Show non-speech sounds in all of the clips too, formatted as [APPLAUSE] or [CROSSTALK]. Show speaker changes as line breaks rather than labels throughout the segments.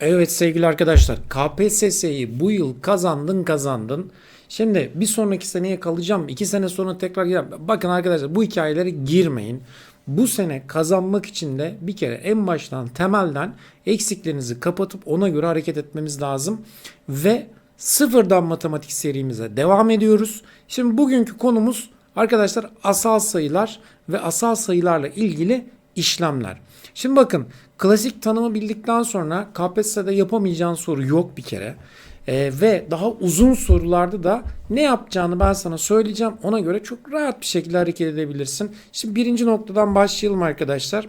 Evet sevgili arkadaşlar KPSS'yi bu yıl kazandın kazandın. Şimdi bir sonraki seneye kalacağım. iki sene sonra tekrar gireceğim. Bakın arkadaşlar bu hikayelere girmeyin. Bu sene kazanmak için de bir kere en baştan temelden eksiklerinizi kapatıp ona göre hareket etmemiz lazım. Ve sıfırdan matematik serimize devam ediyoruz. Şimdi bugünkü konumuz arkadaşlar asal sayılar ve asal sayılarla ilgili işlemler. Şimdi bakın klasik tanımı bildikten sonra KPSS'de yapamayacağın soru yok bir kere. Ee, ve daha uzun sorularda da ne yapacağını ben sana söyleyeceğim. Ona göre çok rahat bir şekilde hareket edebilirsin. Şimdi birinci noktadan başlayalım arkadaşlar.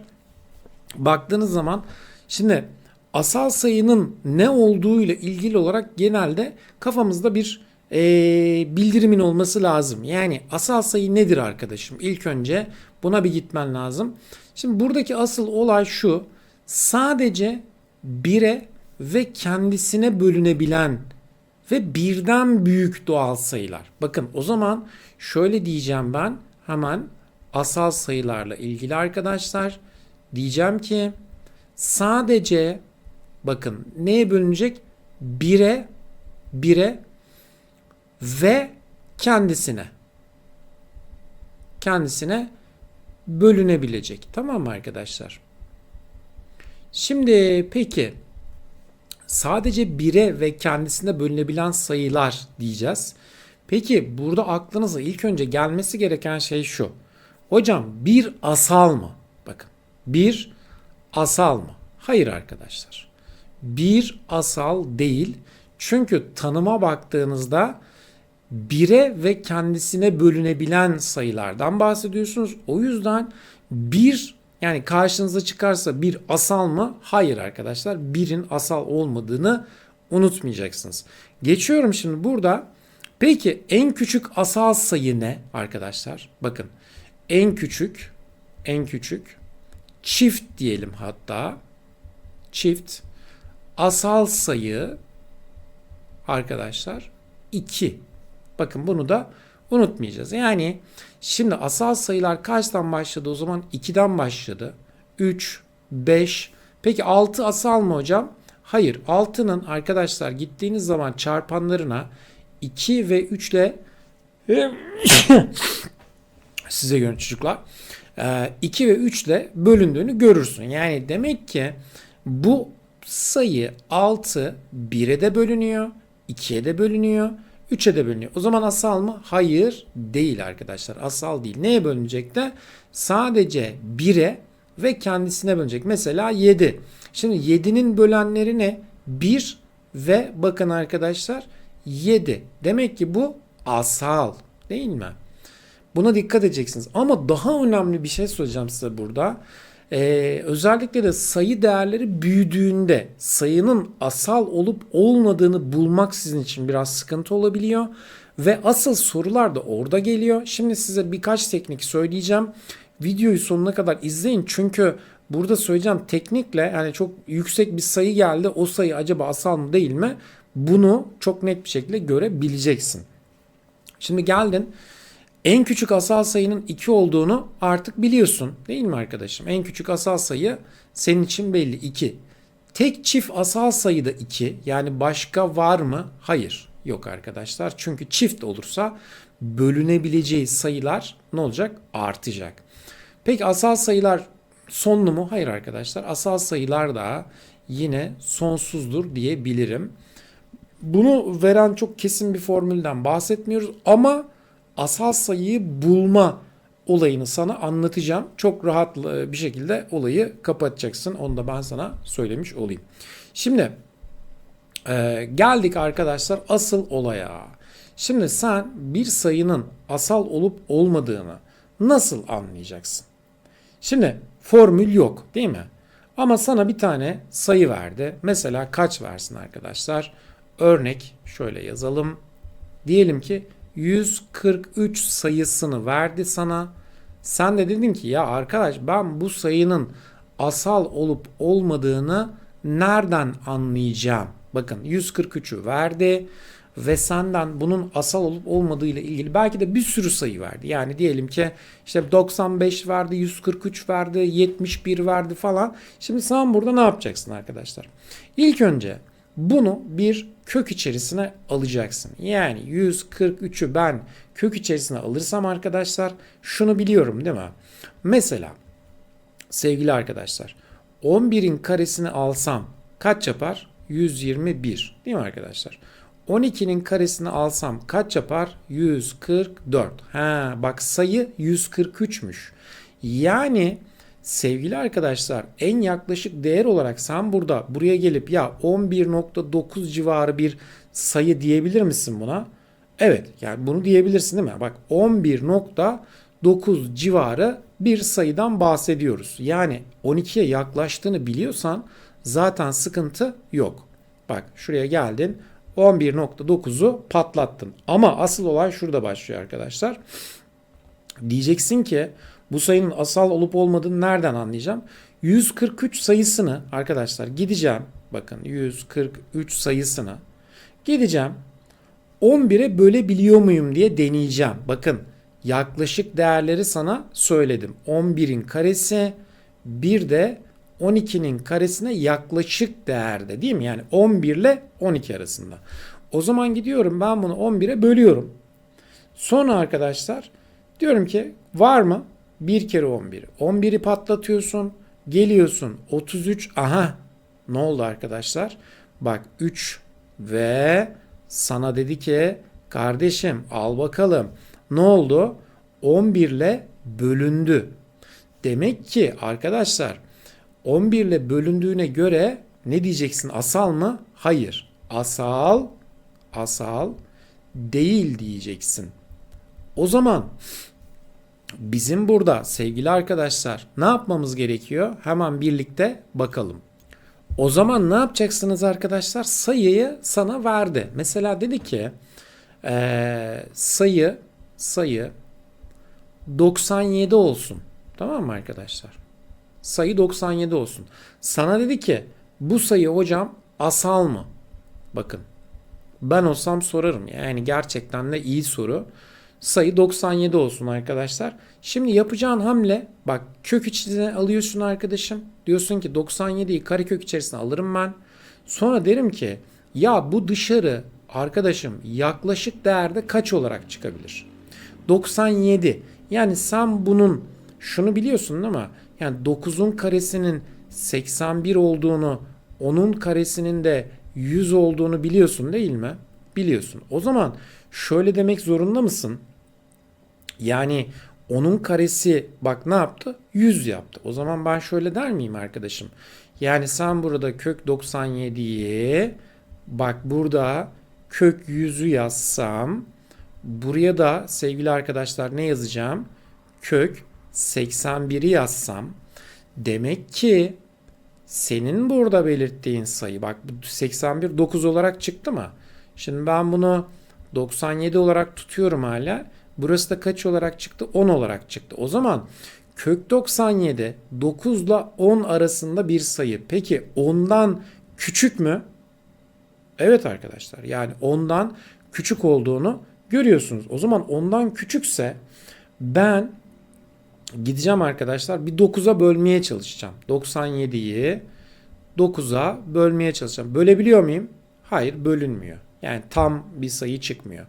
Baktığınız zaman şimdi asal sayının ne olduğu ile ilgili olarak genelde kafamızda bir e, bildirimin olması lazım. Yani asal sayı nedir arkadaşım? İlk önce buna bir gitmen lazım. Şimdi buradaki asıl olay şu. Sadece bire ve kendisine bölünebilen ve birden büyük doğal sayılar. Bakın o zaman şöyle diyeceğim ben hemen asal sayılarla ilgili arkadaşlar. Diyeceğim ki sadece bakın neye bölünecek? Bire, bire ve kendisine. Kendisine bölünebilecek. Tamam mı arkadaşlar? Şimdi peki sadece 1'e ve kendisine bölünebilen sayılar diyeceğiz. Peki burada aklınıza ilk önce gelmesi gereken şey şu. Hocam bir asal mı? Bakın bir asal mı? Hayır arkadaşlar. Bir asal değil. Çünkü tanıma baktığınızda bire ve kendisine bölünebilen sayılardan bahsediyorsunuz. O yüzden bir yani karşınıza çıkarsa bir asal mı? Hayır arkadaşlar. Birin asal olmadığını unutmayacaksınız. Geçiyorum şimdi burada. Peki en küçük asal sayı ne arkadaşlar? Bakın en küçük en küçük çift diyelim hatta çift asal sayı arkadaşlar 2. Bakın bunu da unutmayacağız. Yani şimdi asal sayılar kaçtan başladı o zaman? 2'den başladı. 3, 5. Peki 6 asal mı hocam? Hayır. 6'nın arkadaşlar gittiğiniz zaman çarpanlarına 2 ve 3 ile [COUGHS] size görün çocuklar. 2 ve 3 ile bölündüğünü görürsün. Yani demek ki bu sayı 6 1'e de bölünüyor, 2'ye de bölünüyor, 3'e de bölünüyor. O zaman asal mı? Hayır değil arkadaşlar. Asal değil. Neye bölünecek de? Sadece 1'e ve kendisine bölünecek. Mesela 7. Şimdi 7'nin bölenleri ne? 1 ve bakın arkadaşlar 7. Demek ki bu asal değil mi? Buna dikkat edeceksiniz. Ama daha önemli bir şey söyleyeceğim size burada. Ee, özellikle de sayı değerleri büyüdüğünde sayının asal olup olmadığını bulmak sizin için biraz sıkıntı olabiliyor. Ve asıl sorular da orada geliyor. Şimdi size birkaç teknik söyleyeceğim. Videoyu sonuna kadar izleyin çünkü burada söyleyeceğim teknikle yani çok yüksek bir sayı geldi. O sayı acaba asal mı değil mi? Bunu çok net bir şekilde görebileceksin. Şimdi geldin en küçük asal sayının 2 olduğunu artık biliyorsun değil mi arkadaşım? En küçük asal sayı senin için belli 2. Tek çift asal sayı da 2. Yani başka var mı? Hayır. Yok arkadaşlar. Çünkü çift olursa bölünebileceği sayılar ne olacak? Artacak. Peki asal sayılar sonlu mu? Hayır arkadaşlar. Asal sayılar da yine sonsuzdur diyebilirim. Bunu veren çok kesin bir formülden bahsetmiyoruz ama asal sayıyı bulma olayını sana anlatacağım. Çok rahat bir şekilde olayı kapatacaksın. Onu da ben sana söylemiş olayım. Şimdi e, geldik arkadaşlar asıl olaya. Şimdi sen bir sayının asal olup olmadığını nasıl anlayacaksın? Şimdi formül yok değil mi? Ama sana bir tane sayı verdi. Mesela kaç versin arkadaşlar? Örnek şöyle yazalım. Diyelim ki 143 sayısını verdi sana. Sen de dedin ki ya arkadaş ben bu sayının asal olup olmadığını nereden anlayacağım? Bakın 143'ü verdi ve senden bunun asal olup olmadığı ile ilgili belki de bir sürü sayı verdi. Yani diyelim ki işte 95 verdi, 143 verdi, 71 verdi falan. Şimdi sen burada ne yapacaksın arkadaşlar? İlk önce bunu bir kök içerisine alacaksın. Yani 143'ü ben kök içerisine alırsam arkadaşlar şunu biliyorum değil mi? Mesela sevgili arkadaşlar 11'in karesini alsam kaç yapar? 121 değil mi arkadaşlar? 12'nin karesini alsam kaç yapar? 144. Ha bak sayı 143'müş. Yani sevgili arkadaşlar en yaklaşık değer olarak sen burada buraya gelip ya 11.9 civarı bir sayı diyebilir misin buna? Evet yani bunu diyebilirsin değil mi? Bak 11.9 civarı bir sayıdan bahsediyoruz. Yani 12'ye yaklaştığını biliyorsan zaten sıkıntı yok. Bak şuraya geldin 11.9'u patlattın. Ama asıl olay şurada başlıyor arkadaşlar. Diyeceksin ki bu sayının asal olup olmadığını nereden anlayacağım? 143 sayısını arkadaşlar gideceğim. Bakın 143 sayısını gideceğim. 11'e bölebiliyor muyum diye deneyeceğim. Bakın yaklaşık değerleri sana söyledim. 11'in karesi bir de 12'nin karesine yaklaşık değerde değil mi? Yani 11 ile 12 arasında. O zaman gidiyorum ben bunu 11'e bölüyorum. Sonra arkadaşlar diyorum ki var mı? 1 kere 11. 11'i patlatıyorsun. Geliyorsun 33. Aha ne oldu arkadaşlar? Bak 3 ve sana dedi ki kardeşim al bakalım. Ne oldu? 11 ile bölündü. Demek ki arkadaşlar 11 ile bölündüğüne göre ne diyeceksin? Asal mı? Hayır. Asal asal değil diyeceksin. O zaman bizim burada sevgili arkadaşlar ne yapmamız gerekiyor? Hemen birlikte bakalım. O zaman ne yapacaksınız arkadaşlar? Sayıyı sana verdi. Mesela dedi ki ee, sayı sayı 97 olsun. Tamam mı arkadaşlar? Sayı 97 olsun. Sana dedi ki bu sayı hocam asal mı? Bakın ben olsam sorarım. Yani gerçekten de iyi soru. Sayı 97 olsun arkadaşlar. Şimdi yapacağın hamle bak kök içine alıyorsun arkadaşım. Diyorsun ki 97'yi karekök içerisine alırım ben. Sonra derim ki ya bu dışarı arkadaşım yaklaşık değerde kaç olarak çıkabilir? 97. Yani sen bunun şunu biliyorsun mi? Yani 9'un karesinin 81 olduğunu, onun karesinin de 100 olduğunu biliyorsun değil mi? Biliyorsun. O zaman şöyle demek zorunda mısın? Yani onun karesi bak ne yaptı? 100 yaptı. O zaman ben şöyle der miyim arkadaşım? Yani sen burada kök 97'yi bak burada kök 100'ü yazsam buraya da sevgili arkadaşlar ne yazacağım? Kök 81'i yazsam demek ki senin burada belirttiğin sayı bak 81 9 olarak çıktı mı? Şimdi ben bunu 97 olarak tutuyorum hala. Burası da kaç olarak çıktı? 10 olarak çıktı. O zaman kök 97 9 ile 10 arasında bir sayı. Peki 10'dan küçük mü? Evet arkadaşlar. Yani 10'dan küçük olduğunu görüyorsunuz. O zaman ondan küçükse ben gideceğim arkadaşlar bir 9'a bölmeye çalışacağım. 97'yi 9'a bölmeye çalışacağım. Bölebiliyor muyum? Hayır bölünmüyor. Yani tam bir sayı çıkmıyor.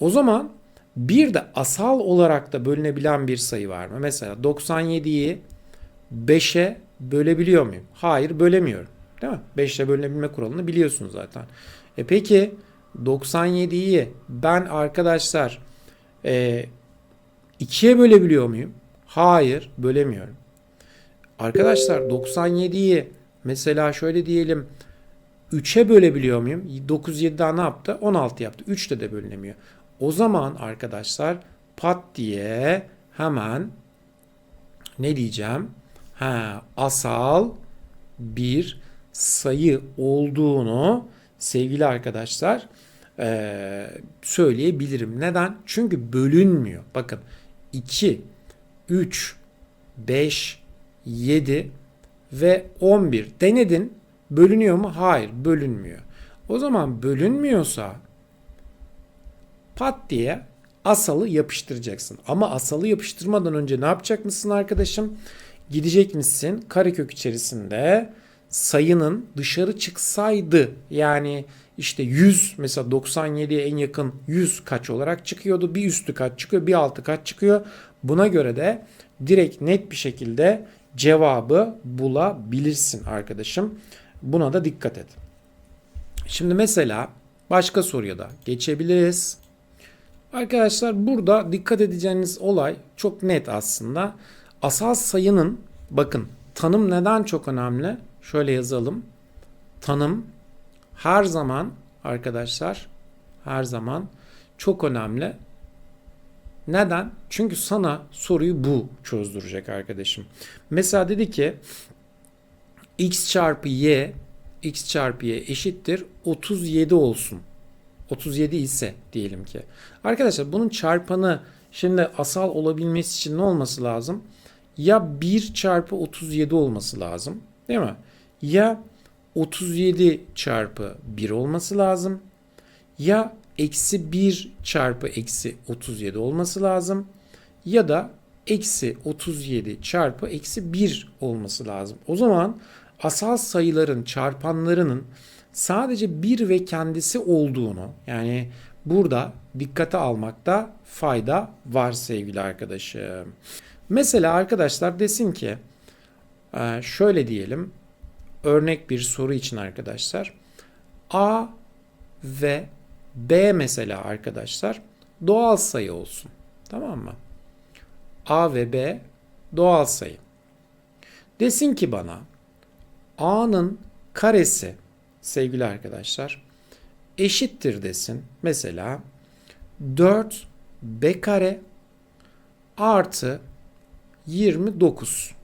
O zaman bir de asal olarak da bölünebilen bir sayı var mı? Mesela 97'yi 5'e bölebiliyor muyum? Hayır bölemiyorum. Değil mi? 5 ile bölünebilme kuralını biliyorsunuz zaten. E peki 97'yi ben arkadaşlar e, 2'ye bölebiliyor muyum? Hayır bölemiyorum. Arkadaşlar 97'yi mesela şöyle diyelim 3'e bölebiliyor muyum? 9 7 daha ne yaptı? 16 yaptı. 3 de de bölünemiyor. O zaman arkadaşlar pat diye hemen ne diyeceğim? Ha, asal bir sayı olduğunu sevgili arkadaşlar e, söyleyebilirim. Neden? Çünkü bölünmüyor. Bakın 2, 3, 5, 7 ve 11 denedin. Bölünüyor mu? Hayır bölünmüyor. O zaman bölünmüyorsa pat diye asalı yapıştıracaksın. Ama asalı yapıştırmadan önce ne yapacak mısın arkadaşım? Gidecek misin karekök içerisinde sayının dışarı çıksaydı yani işte 100 mesela 97'ye en yakın 100 kaç olarak çıkıyordu. Bir üstü kaç çıkıyor bir altı kaç çıkıyor. Buna göre de direkt net bir şekilde cevabı bulabilirsin arkadaşım. Buna da dikkat et. Şimdi mesela başka soruya da geçebiliriz. Arkadaşlar burada dikkat edeceğiniz olay çok net aslında. Asal sayının bakın tanım neden çok önemli? Şöyle yazalım. Tanım her zaman arkadaşlar her zaman çok önemli. Neden? Çünkü sana soruyu bu çözdürecek arkadaşım. Mesela dedi ki x çarpı y x çarpı y eşittir 37 olsun. 37 ise diyelim ki. Arkadaşlar bunun çarpanı şimdi asal olabilmesi için ne olması lazım? Ya 1 çarpı 37 olması lazım. Değil mi? Ya 37 çarpı 1 olması lazım. Ya eksi 1 çarpı eksi 37 olması lazım. Ya da eksi 37 çarpı eksi 1 olması lazım. O zaman asal sayıların çarpanlarının sadece 1 ve kendisi olduğunu yani burada dikkate almakta fayda var sevgili arkadaşım. Mesela arkadaşlar desin ki e, şöyle diyelim örnek bir soru için arkadaşlar A ve B mesela arkadaşlar doğal sayı olsun. Tamam mı? A ve B doğal sayı. Desin ki bana A'nın karesi sevgili arkadaşlar eşittir desin. Mesela 4B kare artı 29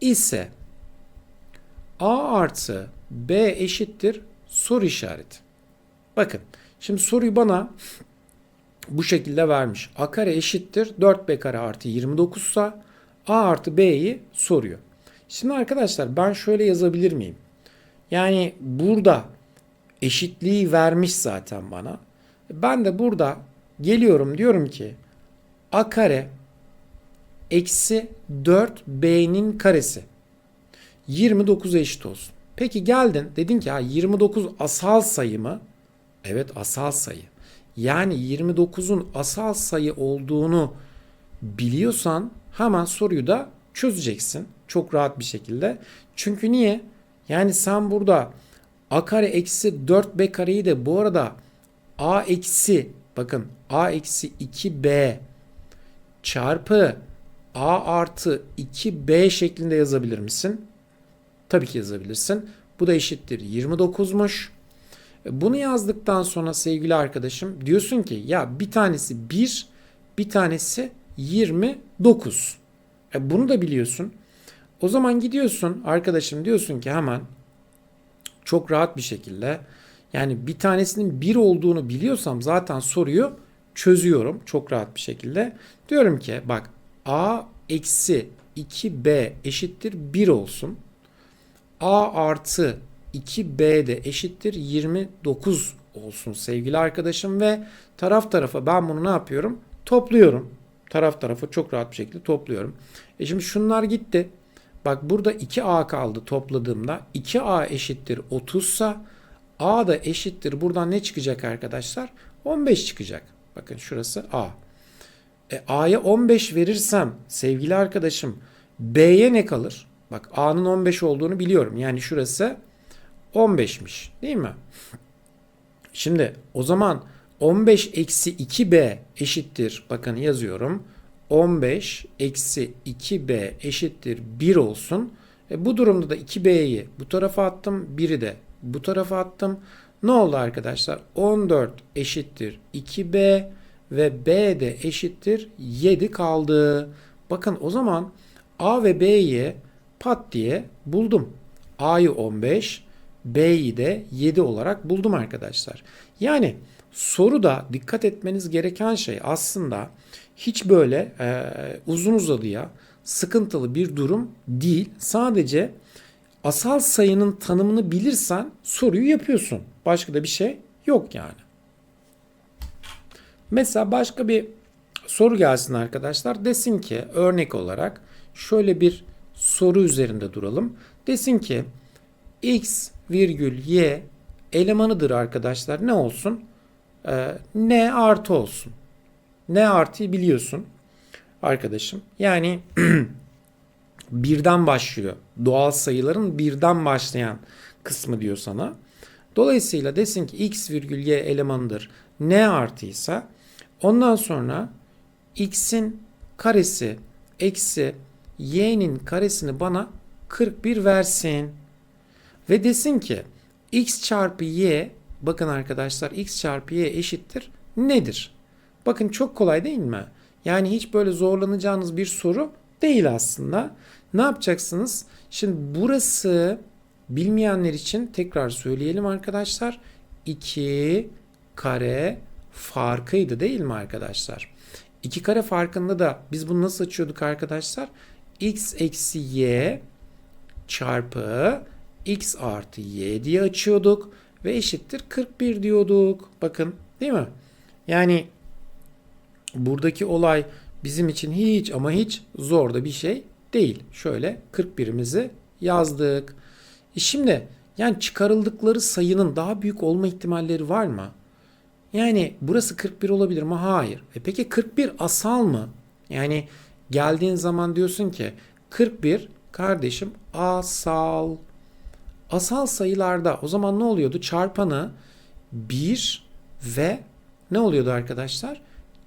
ise A artı B eşittir soru işareti. Bakın şimdi soruyu bana bu şekilde vermiş. A kare eşittir 4B kare artı 29 ise A artı B'yi soruyor. Şimdi arkadaşlar ben şöyle yazabilir miyim? Yani burada eşitliği vermiş zaten bana. Ben de burada geliyorum diyorum ki A kare eksi 4B'nin karesi 29'a eşit olsun. Peki geldin dedin ki ha 29 asal sayı mı? Evet asal sayı. Yani 29'un asal sayı olduğunu biliyorsan hemen soruyu da çözeceksin. Çok rahat bir şekilde. Çünkü niye? Yani sen burada a kare eksi 4b kareyi de bu arada a eksi bakın a eksi 2b çarpı a artı 2b şeklinde yazabilir misin? Tabii ki yazabilirsin. Bu da eşittir 29'muş. Bunu yazdıktan sonra sevgili arkadaşım diyorsun ki ya bir tanesi 1 bir tanesi 29. E bunu da biliyorsun. O zaman gidiyorsun arkadaşım diyorsun ki hemen çok rahat bir şekilde yani bir tanesinin 1 olduğunu biliyorsam zaten soruyu çözüyorum çok rahat bir şekilde. Diyorum ki bak a eksi 2b eşittir 1 olsun. a artı 2b de eşittir 29 olsun sevgili arkadaşım ve taraf tarafa ben bunu ne yapıyorum? Topluyorum. Taraf tarafa çok rahat bir şekilde topluyorum. E şimdi şunlar gitti. Bak burada 2a kaldı topladığımda. 2a eşittir 30 sa a da eşittir. Buradan ne çıkacak arkadaşlar? 15 çıkacak. Bakın şurası a. E, a'ya 15 verirsem sevgili arkadaşım b'ye ne kalır? Bak a'nın 15 olduğunu biliyorum. Yani şurası 15'miş değil mi? Şimdi o zaman 15 eksi 2b eşittir. Bakın yazıyorum. 15 eksi 2b eşittir 1 olsun. E bu durumda da 2b'yi bu tarafa attım. 1'i de bu tarafa attım. Ne oldu arkadaşlar? 14 eşittir 2b ve b de eşittir 7 kaldı. Bakın o zaman a ve b'yi pat diye buldum. a'yı 15, b'yi de 7 olarak buldum arkadaşlar. Yani soruda dikkat etmeniz gereken şey aslında hiç böyle e, uzun uzadıya sıkıntılı bir durum değil. Sadece asal sayının tanımını bilirsen soruyu yapıyorsun. Başka da bir şey yok yani. Mesela başka bir soru gelsin arkadaşlar. Desin ki örnek olarak şöyle bir soru üzerinde duralım. Desin ki x virgül y elemanıdır arkadaşlar. Ne olsun? Ee, n artı olsun. N artıyı biliyorsun arkadaşım. Yani [CLEARS THROAT] birden başlıyor. Doğal sayıların birden başlayan kısmı diyor sana. Dolayısıyla desin ki x virgül y elemanıdır. N artıysa ondan sonra x'in karesi eksi y'nin karesini bana 41 versin. Ve desin ki x çarpı y bakın arkadaşlar x çarpı y eşittir nedir? Bakın çok kolay değil mi? Yani hiç böyle zorlanacağınız bir soru değil aslında. Ne yapacaksınız? Şimdi burası bilmeyenler için tekrar söyleyelim arkadaşlar. 2 kare farkıydı değil mi arkadaşlar? 2 kare farkında da biz bunu nasıl açıyorduk arkadaşlar? x eksi y çarpı x artı y diye açıyorduk ve eşittir 41 diyorduk. Bakın değil mi? Yani buradaki olay bizim için hiç ama hiç zor da bir şey değil. Şöyle 41'imizi yazdık. E şimdi yani çıkarıldıkları sayının daha büyük olma ihtimalleri var mı? Yani burası 41 olabilir mi? Hayır. E peki 41 asal mı? Yani geldiğin zaman diyorsun ki 41 kardeşim asal. Asal sayılarda o zaman ne oluyordu? Çarpanı 1 ve ne oluyordu arkadaşlar?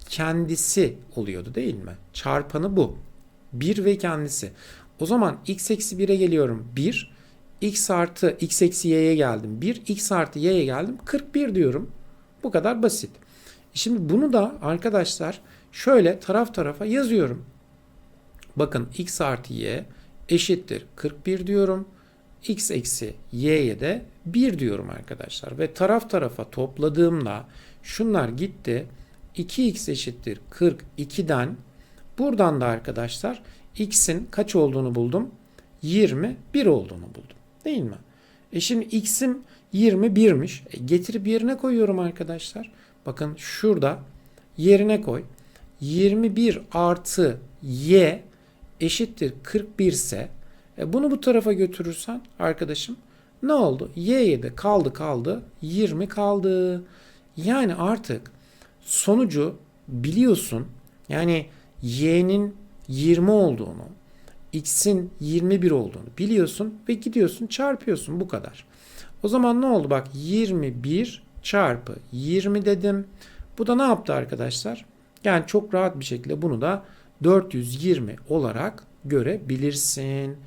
Kendisi oluyordu değil mi? Çarpanı bu. 1 ve kendisi. O zaman x eksi 1'e geliyorum 1. x artı x eksi y'ye geldim 1. x artı y'ye geldim 41 diyorum. Bu kadar basit. Şimdi bunu da arkadaşlar şöyle taraf tarafa yazıyorum. Bakın x artı y eşittir 41 diyorum. x eksi y'ye de 1 diyorum arkadaşlar. Ve taraf tarafa topladığımda şunlar gitti. 2x eşittir 42'den buradan da arkadaşlar x'in kaç olduğunu buldum? 21 olduğunu buldum. Değil mi? E şimdi x'im 21'miş. E getirip yerine koyuyorum arkadaşlar. Bakın şurada yerine koy. 21 artı y eşittir 41 ise e bunu bu tarafa götürürsen arkadaşım ne oldu? Y'ye de kaldı kaldı 20 kaldı. Yani artık sonucu biliyorsun. Yani y'nin 20 olduğunu, x'in 21 olduğunu biliyorsun ve gidiyorsun çarpıyorsun bu kadar. O zaman ne oldu? Bak 21 çarpı 20 dedim. Bu da ne yaptı arkadaşlar? Yani çok rahat bir şekilde bunu da 420 olarak görebilirsin.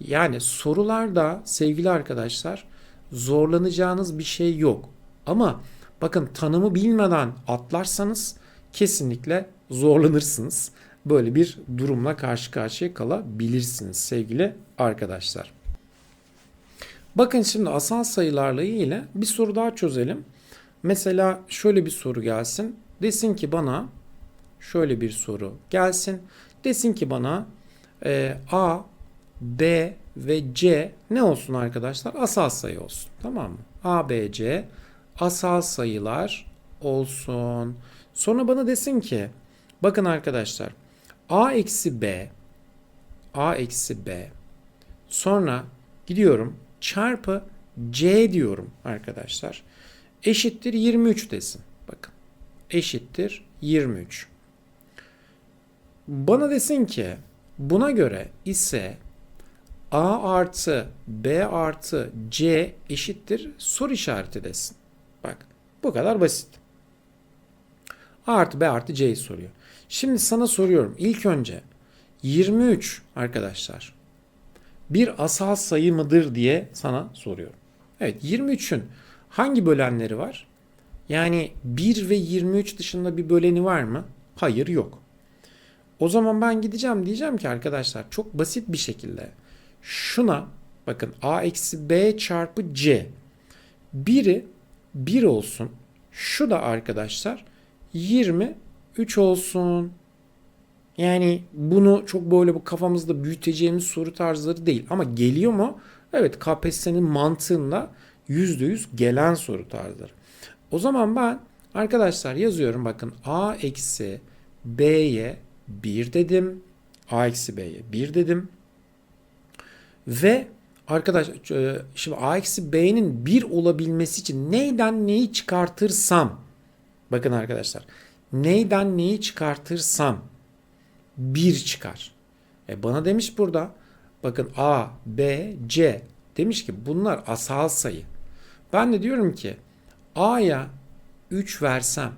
Yani sorularda sevgili arkadaşlar zorlanacağınız bir şey yok. Ama bakın tanımı bilmeden atlarsanız kesinlikle zorlanırsınız. Böyle bir durumla karşı karşıya kalabilirsiniz sevgili arkadaşlar. Bakın şimdi asal sayılarla ilgili bir soru daha çözelim. Mesela şöyle bir soru gelsin. Desin ki bana şöyle bir soru gelsin. Desin ki bana e, A, B ve C ne olsun arkadaşlar? Asal sayı olsun. Tamam mı? A, B, C asal sayılar olsun. Sonra bana desin ki bakın arkadaşlar A eksi B A eksi B sonra gidiyorum çarpı C diyorum arkadaşlar. Eşittir 23 desin. Bakın eşittir 23. Bana desin ki buna göre ise A artı B artı C eşittir soru işareti desin. Bak bu kadar basit. A artı B artı C'yi soruyor. Şimdi sana soruyorum. İlk önce 23 arkadaşlar bir asal sayı mıdır diye sana soruyorum. Evet 23'ün hangi bölenleri var? Yani 1 ve 23 dışında bir böleni var mı? Hayır yok. O zaman ben gideceğim diyeceğim ki arkadaşlar çok basit bir şekilde şuna bakın a eksi b çarpı c biri 1 olsun. Şu da arkadaşlar 23 olsun. Yani bunu çok böyle bu kafamızda büyüteceğimiz soru tarzları değil. Ama geliyor mu? Evet KPSS'nin mantığında %100 gelen soru tarzları. O zaman ben Arkadaşlar yazıyorum bakın a eksi b'ye 1 dedim. a eksi b'ye 1 dedim. Ve arkadaş e, şimdi a eksi b'nin 1 olabilmesi için neyden neyi çıkartırsam bakın arkadaşlar neyden neyi çıkartırsam 1 çıkar. E bana demiş burada bakın a, b, c demiş ki bunlar asal sayı. Ben de diyorum ki a'ya 3 versem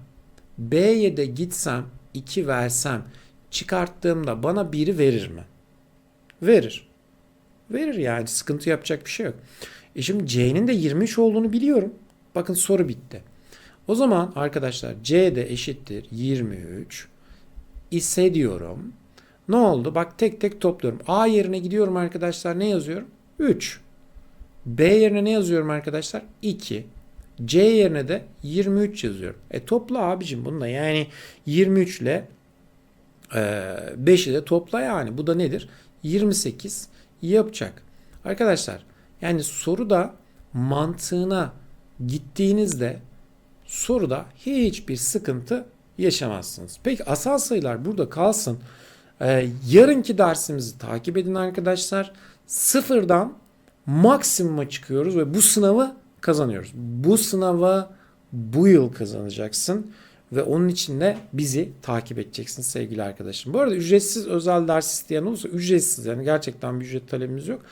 b'ye de gitsem 2 versem çıkarttığımda bana 1'i verir mi? Verir. Verir yani sıkıntı yapacak bir şey yok. E şimdi C'nin de 23 olduğunu biliyorum. Bakın soru bitti. O zaman arkadaşlar C de eşittir 23 ise diyorum. Ne oldu? Bak tek tek topluyorum. A yerine gidiyorum arkadaşlar ne yazıyorum? 3. B yerine ne yazıyorum arkadaşlar? 2. C yerine de 23 yazıyorum. E topla abicim bunu da yani 23 ile e, 5'i de topla yani. Bu da nedir? 28 yapacak. Arkadaşlar yani soruda mantığına gittiğinizde soruda hiçbir sıkıntı yaşamazsınız. Peki asal sayılar burada kalsın. Ee, yarınki dersimizi takip edin arkadaşlar. Sıfırdan maksimuma çıkıyoruz ve bu sınavı kazanıyoruz. Bu sınavı bu yıl kazanacaksın ve onun için de bizi takip edeceksin sevgili arkadaşım. Bu arada ücretsiz özel ders isteyen olursa ücretsiz yani gerçekten bir ücret talebimiz yok.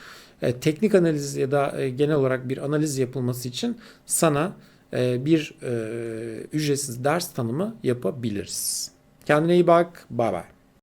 E, teknik analiz ya da e, genel olarak bir analiz yapılması için sana e, bir e, ücretsiz ders tanımı yapabiliriz. Kendine iyi bak. Bay bay.